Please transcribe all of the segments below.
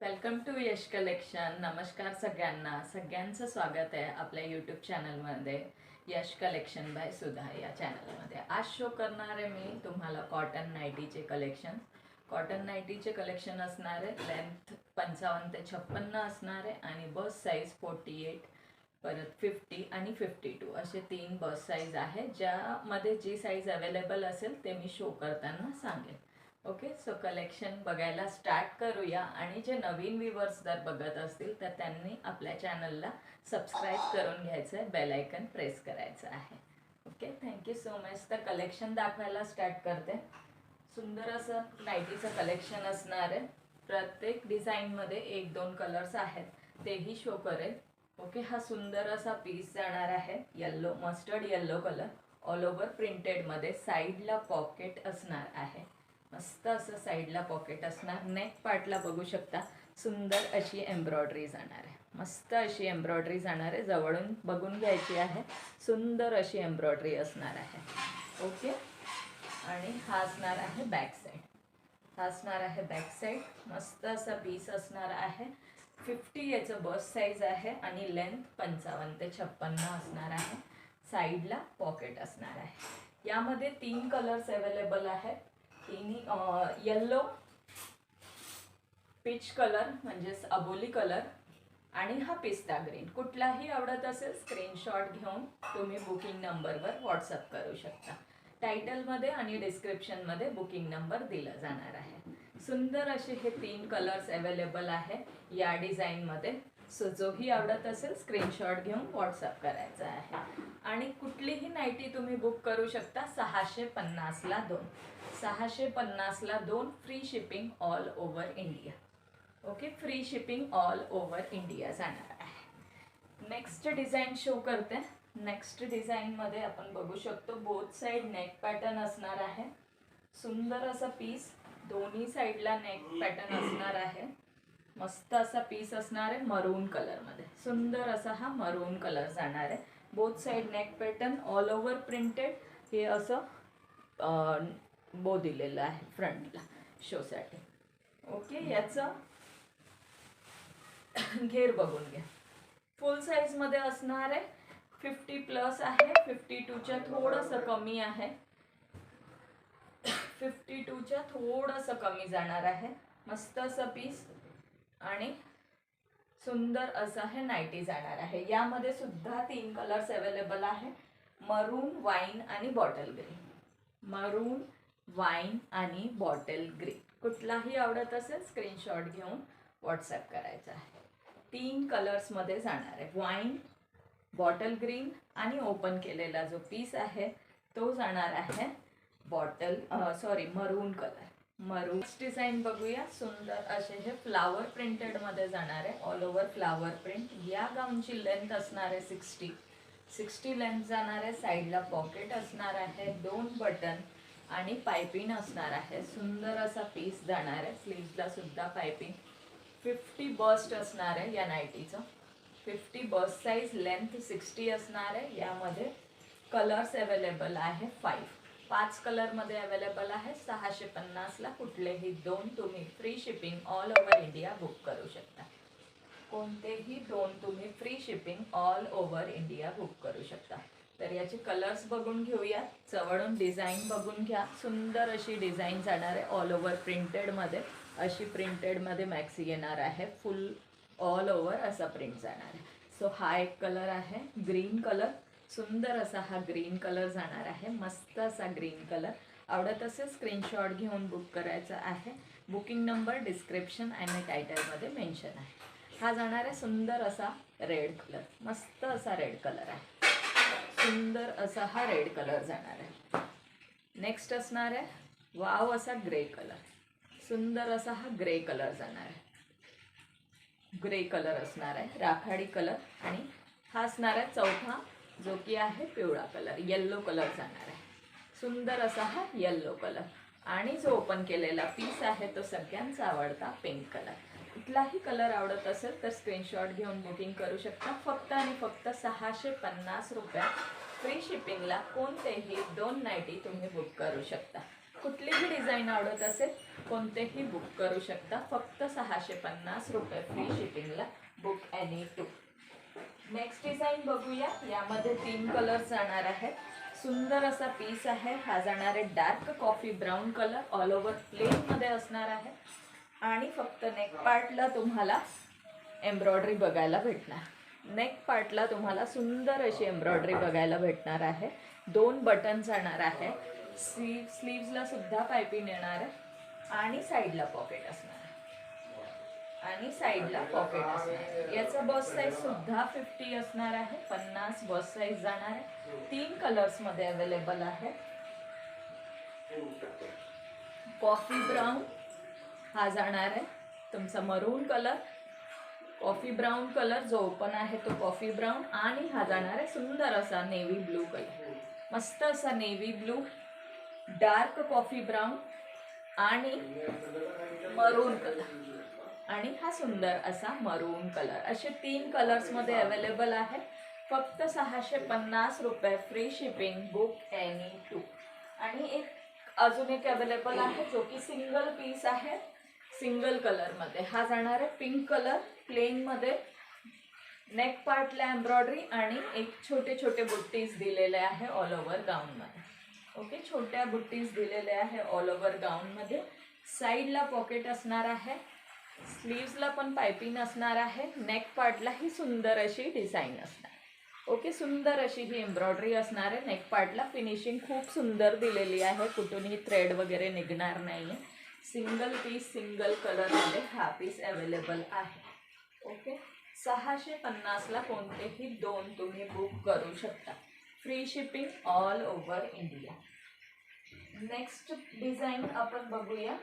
Welcome to Yash collection नमस्कार सगळ्यांना. सगळ्यांचं स्वागत आहे आपल्या यूट्यूब चॅनलमध्ये यश कलेक्शन बाय सुधा या चॅनलमध्ये आज शो करणार आहे मी तुम्हाला कॉटन नाईटीचे कलेक्शन कॉटन नाईटीचे कलेक्शन असणार आहे. लेंथ पंचावन्न ते छप्पन्न असणार आहे आणि बस साईज फोर्टी एट परत फिफ्टी आणि फिफ्टी टू असे तीन बस साईज आहे. ज्यामध्ये जी साईज अवेलेबल असेल ते मी शो करताना सांगेन. ओके सो कलेक्शन बघायला स्टार्ट करूया. आणि जे नवीन व्ह्युअर्स जर बघत असतील तर त्यांनी आपल्या चॅनलला सबस्क्राईब करून घ्यायचं आहे बेलायकन प्रेस करायचं आहे. Okay thank you so much तर कलेक्शन दाखवायला स्टार्ट करते. सुंदर असं नाईटीचं कलेक्शन असणार आहे. प्रत्येक डिझाईनमध्ये एक दोन कलर्स आहेत. तेही शो करेल. ओके हा सुंदर असा पीस जाणार आहे. Yellow mustard yellow colour all over प्रिंटेडमध्ये साईडला पॉकेट असणार आहे. मस्त असं साईडला पॉकेट असणार. नेक पार्टला बघू शकता. सुंदर अशी एम्ब्रॉयडरी जाणार आहे. मस्त अशी एम्ब्रॉयडरी जाणार आहे. जवळून बघून घ्यायची आहे. सुंदर अशी एम्ब्रॉयडरी असणार आहे. ओके? आणि हा असणार आहे बॅक साईड. हा असणार आहे बॅक साईड. मस्त असा पीस असणार आहे. फिफ्टी याचं बस साईज आहे आणि लेंथ पंचावन्न ते छप्पन्न असणार आहे. साईडला पॉकेट असणार आहे. यामध्ये तीन कलर्स अवेलेबल आहेत. तिन्ही येल्लो पीच कलर म्हणजेच अबोली कलर आणि हा पिस्ता ग्रीन कुठलाही आवडत असेल स्क्रीनशॉट घेऊन तुम्ही बुकिंग नंबरवर व्हॉट्सअप करू शकता. टायटलमध्ये आणि डिस्क्रिप्शनमध्ये बुकिंग नंबर दिला जाणार आहे. सुंदर असे हे तीन कलर्स अवेलेबल आहे या डिझाईनमध्ये सो जोही आवडत असेल स्क्रीनशॉट घेऊन व्हॉट्सअप करायचा आहे. आणि कुठलीही नाईटी तुम्ही बुक करू शकता सहाशे पन्नासला दोन. सहाशे पन्नासला दोन free shipping all over India okay free shipping all over India जाणार आहे. नेक्स्ट डिझाईन शो करते. नेक्स्ट डिझाईनमध्ये आपण बघू शकतो बोथ साईड नेक पॅटर्न असणार आहे. सुंदर असं पीस दोन्ही साईडला नेक पॅटर्न असणार आहे. मस्त असा पीस असणार आहे मरून कलरमध्ये सुंदर असा हा मरून कलर जाणार आहे. Both side neck pattern all over printed हे असं बो दिलेलं आहे फ्रंटला शोसाठी ओके याचं घेर बघून घ्या. फुल साईजमध्ये असणार आहे. फिफ्टी प्लस आहे. फिफ्टी टूच्या थोडंसं कमी आहे. फिफ्टी टूच्या थोडंसं कमी जाणार आहे. मस्त असं पीस आणि सुंदर असं हे नाईटी जाणार आहे. यामध्ये सुद्धा तीन कलर्स अवेलेबल आहे मरून वाईन आणि बॉटल ग्रीन मरून वाईन आणि बॉटल ग्रीन कुठलाही आवडत असेल स्क्रीनशॉट घेऊन व्हॉट्सअप करायचा आहे. तीन कलर्समध्ये जाणार आहे. वाईन बॉटल ग्रीन आणि ओपन केलेला जो पीस आहे तो जाणार आहे bottle sorry maroon colour maroon design बघूया. सुंदर असे हे फ्लावर प्रिंटेडमध्ये जाणार आहे. ऑल ओव्हर फ्लावर प्रिंट या गाऊनची लेंथ असणार आहे सिक्स्टी सिक्स्टी लेंथ जाणार आहे. साईडला पॉकेट असणार आहे. दोन बटन आणि पायपिंग असणार आहे. सुंदर असा पीस जाणार आहे. स्लीव्सला सुद्धा पायपिंग फिफ्टी बस्ट असणार आहे या नाईटीचं fifty bust size length sixty असणार आहे. यामध्ये कलर्स अवेलेबल आहे फाईव्ह पाच कलरमध्ये अवेलेबल आहे. सहाशे पन्नासला कुठलेही दोन तुम्ही free shipping all over India book करू शकता. कोणतेही दोन तुम्ही free shipping all over India book करू शकता. तर याचे कलर्स बघून घेऊया. जवळून डिझाईन बघून घ्या. सुंदर अशी डिझाईन जाणार आहे ऑल ओव्हर प्रिंटेडमध्ये अशी प्रिंटेडमध्ये मॅक्सी येणार आहे. फुल ऑल ओव्हर असा प्रिंट जाणार आहे. सो हा एक कलर आहे. ग्रीन कलर सुंदर असा हा ग्रीन कलर जाणार आहे. मस्त असा ग्रीन कलर आवडत असेल स्क्रीनशॉट घेऊन बुक करायचा आहे. बुकिंग नंबर डिस्क्रिप्शन आणि टायटलमध्ये मेन्शन आहे. हा जाणार आहे सुंदर असा रेड कलर मस्त असा रेड कलर आहे. सुंदर असा हा रेड कलर जाणार आहे. नेक्स्ट असणार आहे वाव असा ग्रे कलर सुंदर असा हा ग्रे कलर जाणार आहे. ग्रे कलर असणार आहे राखाडी कलर आणि हा असणार आहे चौथा जो की आहे पिवळा कलर येल्लो कलर जाणार आहे. सुंदर असा हा येल्लो कलर आणि जो ओपन केलेला पीस आहे तो सगळ्यांचा आवडता पिंक कलर कुठलाही कलर आवडत असेल तर स्क्रीनशॉट घेऊन बुकिंग करू शकता. फक्त आणि फक्त सहाशे पन्नास रुपयात फ्री शिपिंगला कोणतेही दोन नाईटी तुम्ही बुक करू शकता. कुठलीही डिझाईन आवडत असेल कोणतेही बुक करू शकता. फक्त सहाशे पन्नास रुपये free शिपिंगला book any two next design बघूया. यामध्ये तीन कलर जाणार आहेत. सुंदर असा पीस आहे. हा जाणार आहे dark coffee brown colour all over प्लेनमध्ये असणार आहे. आणि फक्त नेक पार्टला तुम्हाला एम्ब्रॉयडरी बघायला भेटणार. नेक पार्टला तुम्हाला सुंदर अशी एम्ब्रॉयडरी बघायला भेटणार आहे. दोन बटन जाणार आहे. स्लीव स्लीव्सला सुद्धा पायपिंग येणार आहे. आणि साईडला पॉकेट असणार आणि साईडला पॉकेट असणार. याचा बस साईज सुद्धा फिफ्टी असणार आहे. पन्नास बस साईज जाणार आहे. तीन कलर्समध्ये अवेलेबल आहे. कॉफी ब्राऊन हा जाणार आहे. तुमचा maroon colour coffee brown colour जो ओपन आहे तो कॉफी ब्राऊन आणि हा जाणार आहे सुंदर असा नेव्ही ब्लू कलर मस्त असा navy blue dark coffee brown आणि मरून कलर आणि हा सुंदर असा मरून कलर असे तीन कलर्समध्ये अवेलेबल आहे फक्त सहाशे पन्नास रुपये free shipping book any two आणि एक अजून एक अवेलेबल आहे जो की सिंगल पीस आहे. सिंगल कलरमध्ये हा जाणार आहे पिंक कलर प्लेनमध्ये नेक पार्टला एम्ब्रॉयडरी आणि एक छोटे छोटे बुट्टीज दिलेले आहे ऑल ओव्हर गाऊनमध्ये ओके छोट्या बुट्टीज दिलेल्या आहे ऑल ओव्हर गाऊनमध्ये साईडला पॉकेट असणार आहे. स्लीव्सला पण पायपिंग असणार आहे. नेक पार्टला ही सुंदर अशी डिझाईन असणार. ओके सुंदर अशी ही एम्ब्रॉयडरी असणार आहे. नेक पार्टला फिनिशिंग खूप सुंदर दिलेली आहे. कुठूनही थ्रेड वगैरे निघणार नाही आहे सिंगल पीस सिंगल कलरमध्ये हा पीस अवेलेबल आहे. ओके सहाशे पन्नासला कोणतेही दोन तुम्ही बुक करू शकता. Free shipping all over India next design आपण बघूया.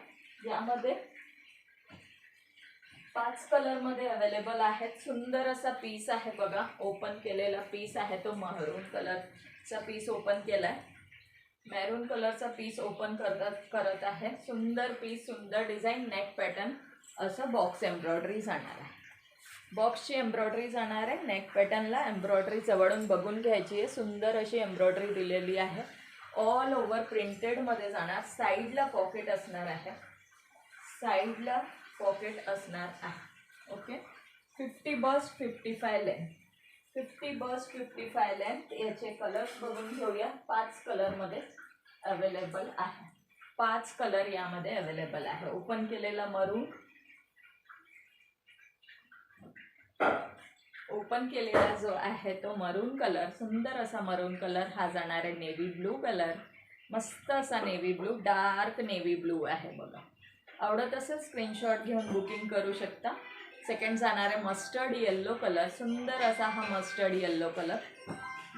यामध्ये पाच कलरमध्ये अवेलेबल आहेत. सुंदर असा पीस आहे बघा. ओपन केलेला पीस आहे तो मरून कलरचा पीस ओपन केला आहे मॅरून कलरचा पीस ओपन करत करत आहे. सुंदर पीस सुंदर डिझाईन नेक पॅटर्न असं बॉक्स एम्ब्रॉयडरी जाणार आहे. बॉक्सची एम्ब्रॉयडरी जाणार आहे. नेक पॅटर्नला एम्ब्रॉयडरी जवळून बघून घ्यायची आहे. सुंदर अशी एम्ब्रॉयडरी दिलेली आहे. ऑल ओव्हर प्रिंटेडमध्ये जाणार. साईडला पॉकेट असणार आहे. साईडला पॉकेट असणार आहे. Okay fifty bust fifty five length fifty bust fifty five length याचे कलर्स बघून घेऊया. पाच कलरमध्ये अवेलेबल आहे. पाच कलर यामध्ये अवेलेबल आहे. ओपन केलेला मरून ओपन केलेला जो आहे तो मरून कलर सुंदर असा मरून कलर हा जाणार आहे नेव्ही ब्लू कलर मस्त असा navy blue dark navy blue आहे बघा. आवडत असेल स्क्रीनशॉट घेऊन बुकिंग करू शकता. सेकंड जाणार आहे मस्टर्ड येल्लो कलर सुंदर असा हा मस्टर्ड येल्लो कलर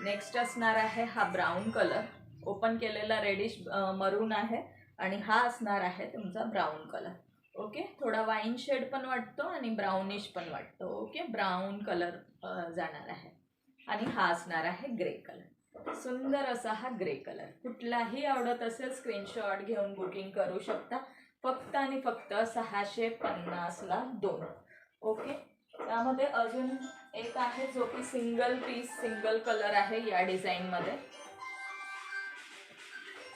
नेक्स्ट असणार आहे हा ब्राऊन कलर ओपन केलेला रेडिश मरून आहे आणि हा असणार आहे तुमचा ब्राऊन कलर ओके थोडा वाईन शेड पण वाटतो आणि ब्राउनिश पण वाटतो. ओके ब्राऊन कलर जाणार आहे. आणि हा असणार आहे ग्रे कलर सुंदर असा हा ग्रे कलर कुठलाही आवडत असेल स्क्रीनशॉट घेऊन बुकिंग करू शकता. फक्त आणि फक्त सहाशे पन्नासला दोन. ओके? त्यामध्ये अजून एक आहे जो की सिंगल पीस सिंगल कलर आहे या डिझाईनमध्ये.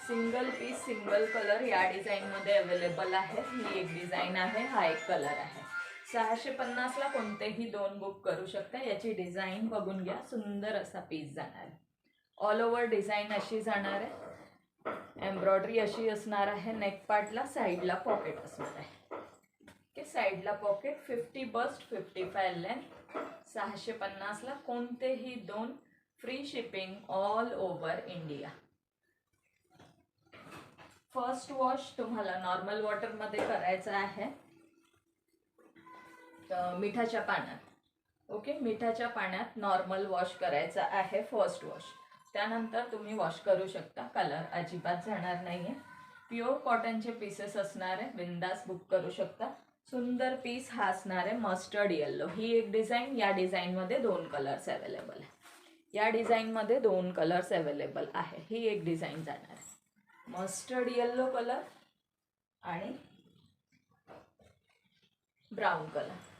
सिंगल पीस सिंगल कलर या डिझाईनमध्ये अवेलेबल आहे. ही एक डिझाईन आहे हा एक कलर आहे. सहाशे पन्नासला कोणतेही दोन बुक करू शकता. याची डिझाईन बघून घ्या. सुंदर असा पीस जाणार आहे. ऑल ओव्हर डिझाईन अशी जाणार आहे. एम्ब्रॉयडरी अशी असणार आहे. नेक पार्टला साईडला पॉकेट असणार आहे. ओके साईडला pocket fifty bust fifty five length सहाशे पन्नासला कोणतेही दोन free shipping all over India first wash तुम्हाला नॉर्मल वॉटरमध्ये करायचं आहे. मिठाच्या पाण्यात. ओके मिठाच्या पाण्यात नॉर्मल वॉश करायचा आहे फर्स्ट वॉश त्यानंतर तुम्ही वॉश करू शकता. कलर अजिबात जाणार नाही आहे प्युअर कॉटनचे पीसेस असणार आहे. बिंदास बुक करू शकता. सुंदर पीस हा असणार आहे. मस्टर्ड येल्लो ही एक डिझाईन या डिझाईनमध्ये दोन कलर्स अवेलेबल आहे. या डिझाईनमध्ये दोन कलर्स अवेलेबल आहे. ही एक डिझाईन जाणार आहे. मस्टर्ड येल्लो कलर आणि ब्राऊन कलर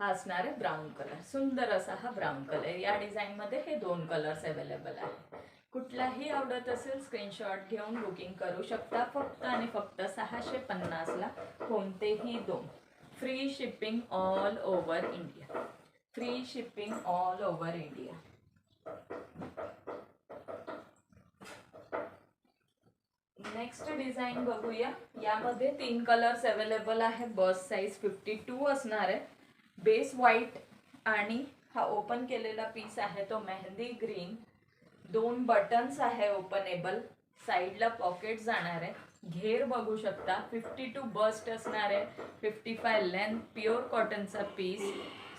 हा असणार आहे ब्राऊन कलर सुंदर असा हा ब्राऊन कलर या डिझाईनमध्ये हे दोन कलर्स अवेलेबल आहे कुठलाही आवडत असेल स्क्रीनशॉट घेऊन बुकिंग करू शकता. फक्त आणि फक्त सहाशे पन्नासला कोणतेही दोन. Free shipping all over India free shipping all over India next design बघूया. यामध्ये तीन कलर्स अवेलेबल आहे बस साईज फिफ्टी टू असणार आहे. बेस व्हाईट आणि हा ओपन केलेला पीस आहे तो मेहंदी ग्रीन. दोन बटन्स आहे ओपनेबल साईडला पॉकेट जाणार. आहे घेर बघू शकता फिफ्टी टू बस्ट असणार आहे फिफ्टी फाय लेंथ प्युअर कॉटनचा पीस.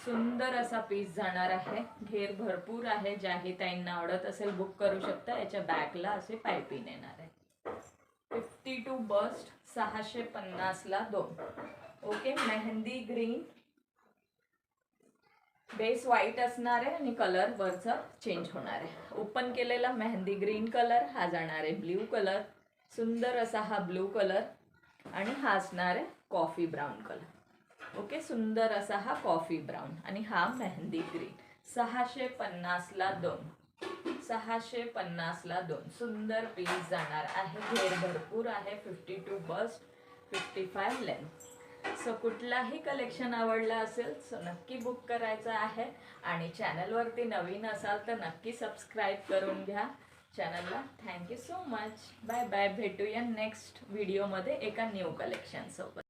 सुंदर असा पीस जाणार आहे. घेर भरपूर आहे ज्याही ताईंना आवडत असेल बुक करू शकता. याच्या बॅकला असे पायपिन येणार आहे. फिफ्टी टू बस्ट सहाशे पन्नासला दोन. Okay mehndi green. Base white असणार आहे आणि कलर वरचा चेंज होणार आहे. ओपन केलेला मेहंदी ग्रीन कलर हा जाणार आहे ब्ल्यू कलर सुंदर असा हा ब्लू कलर आणि हा असणार आहे कॉफी ब्राऊन कलर ओके सुंदर असा हा कॉफी ब्राऊन आणि हा मेहंदी ग्रीन सहाशे पन्नासला दोन. सहाशे पन्नासला दोन. सुंदर पीस जाणार आहे. घेर भरपूर आहे. Fifty two bust fifty five length so कुठलाही कलेक्शन आवडला असेल सो नक्की बुक करायचं आहे. आणि चॅनलवरती नवीन असाल तर नक्की सबस्क्राईब करून घ्या चॅनलला thank you so much bye bye भेटूया नेक्स्ट व्हिडिओमध्ये एका न्यू कलेक्शनसोबत